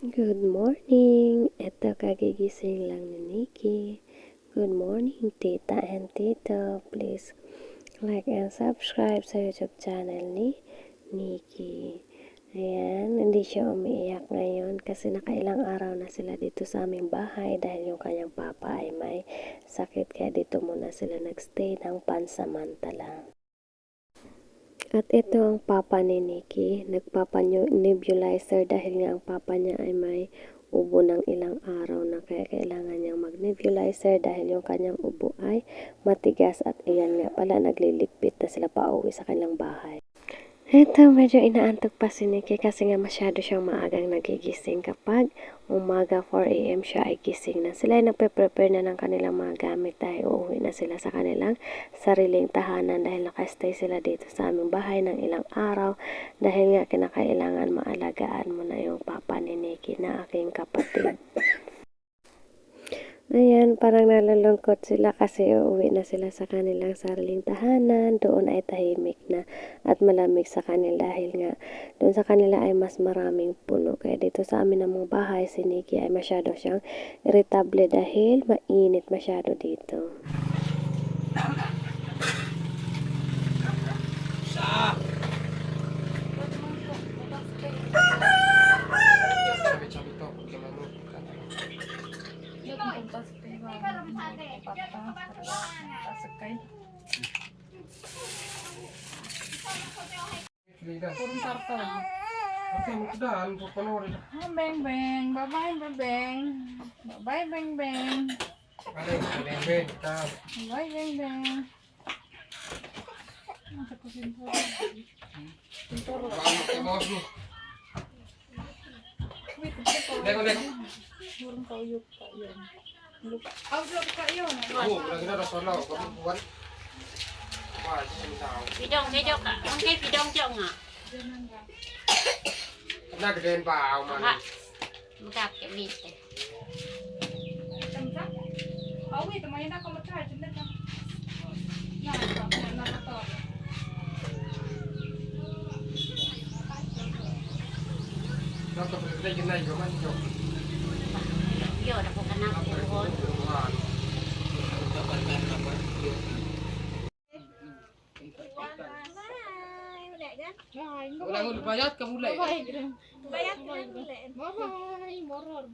Good morning! Ito kagigising lang ni Nikki. Good morning, tita and tito. Please like and subscribe sa YouTube channel ni Nikki. Ayan, hindi siya umiiyak ngayon kasi nakailang araw na sila dito sa aming bahay dahil yung kanyang papa ay may sakit kaya dito muna sila nagstay ng pansamantala. At ito ang papa ni Nikki, nagpapa-nebulizer dahil nga ang papa niya ay may ubo ng ilang araw na kaya kailangan niyang mag-nebulizer dahil yung kanyang ubo ay matigas at iyan nga pala nagliligpit na sila pa uwi sa kanilang bahay. Ito, medyo inaantok pa si Nikki kasi nga masyado siyang maagang nagigising kapag umaga 4am siya ay gising na. Sila ay nagpe-prepare na ng kanilang mga gamit dahil uuwi na sila sa kanilang sariling tahanan dahil nakastay sila dito sa aming bahay ng ilang araw dahil nga kinakailangan maalagaan mo na yung papa ni Nikki na aking kapatid. Ayan, parang nalulungkot sila kasi uuwi na sila sa kanilang sariling tahanan. Doon ay tahimik na at malamig sa kanila dahil nga doon sa kanila ay mas maraming puno. Kaya dito sa amin ng mga bahay, si Nikki ay masyado siyang irritable dahil mainit masyado dito. Frida. Purong tarta. Okay, magdaan po panoorin. Ah, bang bang. Bye-bye, bang bang. Bye-bye, bang bang. Alay, ben, ka. Bye, bang bang. Nasa. Baka magkabawas mo. Wait, ito po. Deko, deko. Purong kauyok pa yun. ลูกเราที่เราสอนเราก็ต้องวันว่าที่ดาว pidong cái cho cả không cái pidong cho ngà น่าจะเดินป่าเอามัน hả mà gặp cái gì thế nó tập được đây cái này của mình chụp Yo, ako ka na puhon. Wala mo bayad ka mulai. Bye. Bayat ka na. Bye. Moror.